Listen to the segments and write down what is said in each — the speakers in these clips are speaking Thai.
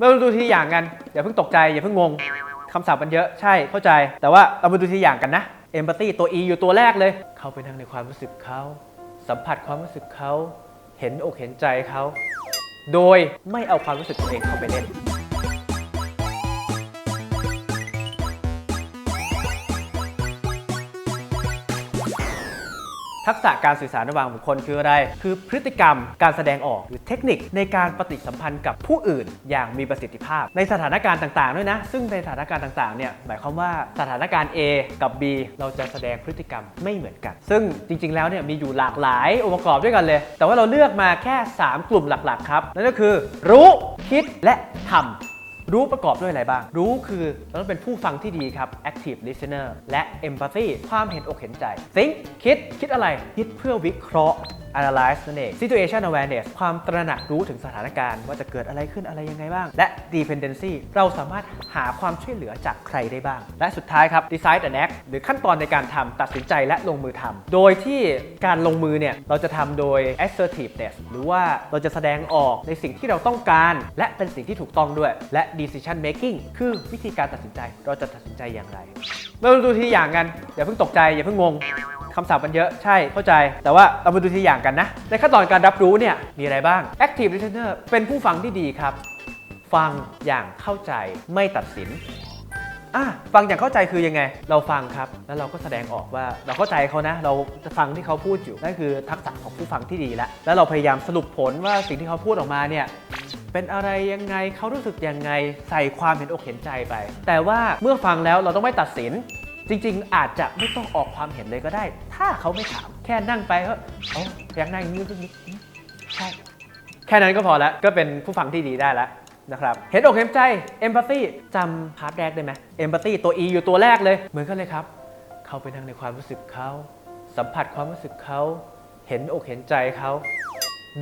มาดูทีอย่างกัน อย่าเพิ่งตกใจ อย่าเพิ่งงงคำศัพท์มันเยอะใช่เข้าใจ แต่ว่าเรามาดูทีอย่างกันนะเอมพัตตีตัว e อยู่ตัวแรกเลย เข้าไปนั่งในความรู้สึกเขาสัมผัสความรู้สึกเขาเห็นอกเห็นใจเขาโดยไม่เอาความรู้สึกตัวเองเข้าไปเล่น ทักษะการสื่อสารระหว่างบุคคลคืออะไร คือพฤติกรรมการแสดงออกหรือเทคนิคในการปฏิสัมพันธ์กับผู้อื่นอย่างมีประสิทธิภาพ ในสถานการณ์ต่างๆด้วยนะ ซึ่งในสถานการณ์ต่างๆเนี่ยหมายความว่าสถานการณ์ A กับ B เราจะแสดงพฤติกรรมไม่เหมือนกัน ซึ่งจริง ๆ แล้วเนี่ยมีอยู่หลากหลายองค์ประกอบด้วยกันเลย แต่ว่าเราเลือกมาแค่ 3 กลุ่มหลักๆครับนั่นก็คือ รู้คิดและทำ รู้ประกอบด้วยอะไรบ้าง รู้คือเราต้องเป็นผู้ฟังที่ดีครับ active listener และ empathy ความเห็นอกเห็นใจ think คิด คิดอะไร คิดเพื่อวิเคราะห์ analyze นั่นเอง situation awareness ความตระหนักรู้ถึงสถานการณ์ ว่าจะเกิดอะไรขึ้นอะไรยังไงบ้าง และ dependency เราสามารถหาความช่วยเหลือจากใครได้บ้าง และสุดท้ายครับ decide and act หรือขั้นตอนในการทำตัดสินใจและลงมือทำโดยที่การลงมือเนี่ยเราจะทำโดย assertiveness หรือว่าเราจะแสดงออกในสิ่งที่เราต้องการ และเป็นสิ่งที่ถูกต้องด้วย และ decision making คือวิธีการตัดสินใจเราจะตัดสินใจอย่างไร มาดูทีอย่างกัน อย่าเพิ่งตกใจ อย่าเพิ่งงงคำศัพท์มันเยอะใช่เข้าใจ แต่ว่าเรามาดูทีอย่างกันนะ ในขั้นตอนการรับรู้เนี่ยมีอะไรบ้าง active listener เป็นผู้ฟังที่ดีครับ ฟังอย่างเข้าใจไม่ตัดสินอะฟังอย่างเข้าใจคือยังไง เราฟังครับแล้วเราก็แสดงออกว่าเราเข้าใจเขานะ เราจะฟังที่เขาพูดอยู่นั่นคือทักษะของผู้ฟังที่ดีแล้วแล้วเราพยายามสรุปผลว่าสิ่งที่เขาพูดออกมาเนี่ย เป็นอะไรยังไงเขารู้สึกยังไงใส่ความเห็นอกเห็นใจไป แต่ว่าเมื่อฟังแล้วเราต้องไม่ตัดสิน จริง ๆ อาจจะไม่ต้องออกความเห็นเลยก็ได้ ถ้าเขาไม่ถามแค่นั่งไปก็เอ๋อยักหน้าอย่างนี้ใช่แค่นั้นก็พอแล้วก็เป็นผู้ฟังที่ดีได้แล้วนะครับเห็นอกเห็นใจ empathy จำพาร์ทแรกได้ไหม empathy ตัว e อยู่ตัวแรกเลย เหมือนกันเลยครับ เขาไปนั่งในความรู้สึกเขา สัมผัสความรู้สึกเขา เห็นอกเห็นใจเขา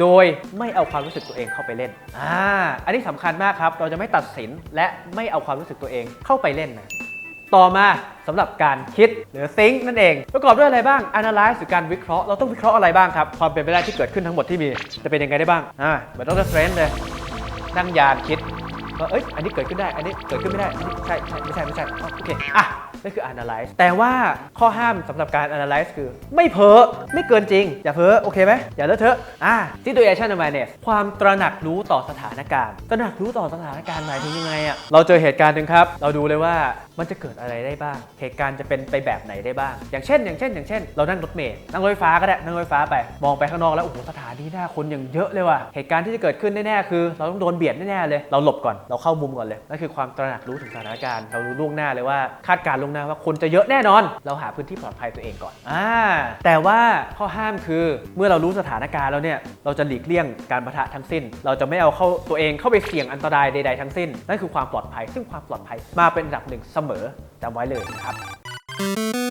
โดยไม่เอาความรู้สึกตัวเองเข้าไปเล่น อ่า อันนี้สำคัญมากครับ เราจะไม่ตัดสินและไม่เอาความรู้สึกตัวเองเข้าไปเล่นนะ ต่อมาสำหรับการคิดหรือ think นั่นเอง ประกอบด้วยอะไรบ้าง analyze หรือการวิเคราะห์ เราต้องวิเคราะห์อะไรบ้างครับ ความเป็นไปได้ที่เกิดขึ้นทั้งหมดที่มี จะเป็นยังไงได้บ้าง อ่า เหมือนดรสเฟรนเลย นั่งยานคิด ว่าเอ้ยอันนี้เกิดขึ้นได้ อันนี้เกิดขึ้นไม่ได้อันนี้ใช่ใช่ไม่ใช่ไม่ใช่อ๋อโอเคอะนั่นคือ analyze แต่ว่าข้อห้ามสำหรับการ analyze คือ ไม่เพ้อไม่เกินจริง อย่าเพ้อโอเคไหมอย่าเลอะเทอะอะ situation awareness ความตระหนักรู้ต่อสถานการณ์ ตระหนักรู้ต่อสถานการณ์หมายถึงยังไงอะเราเจอเหตุการณ์หนึ่งครับ เราดูเลยว่ามันจะเกิดอะไรได้บ้าง เหตุการณ์จะเป็นไปแบบไหนได้บ้าง อย่างเช่น อย่างเช่น อย่างเช่น เรานั่งรถเมล์นั่งรถไฟฟ้าก็ได้นั่งรถไฟฟ้าไปมองไปข้างนอกแล้วโอ้โหสถานีหน้าคนอย่างเยอะเลยว่ะเหตุการณ์ที่จะเกิดขึ้นแน่ๆคือ เราต้องโดนเบียดแน่ๆเลย เราหลบก่อนเราเข้ามุมก่อนเลยนั่นคือความตระหนักรู้ถึงสถานการณ์เรารู้ล่วงหน้าเลยว่าคาดการณ์ล่วงหน้าว่าคนจะเยอะแน่นอน เราหาพื้นที่ปลอดภัยตัวเองก่อนอ่าแต่ว่าข้อห้ามคือเมื่อเรารู้สถานการณ์แล้วเนี่ยเราจะหลีกเลี่ยงการประทะทั้งสิ้น เราจะไม่เอาเข้าตัวเองเข้าไปเสี่ยงอันตรายใด ๆ ทั้งสิ้น นั่นคือความปลอดภัย ซึ่งความปลอดภัยมาเป็นอันดับหนึ่งเสมอจำไว้เลยนะครับ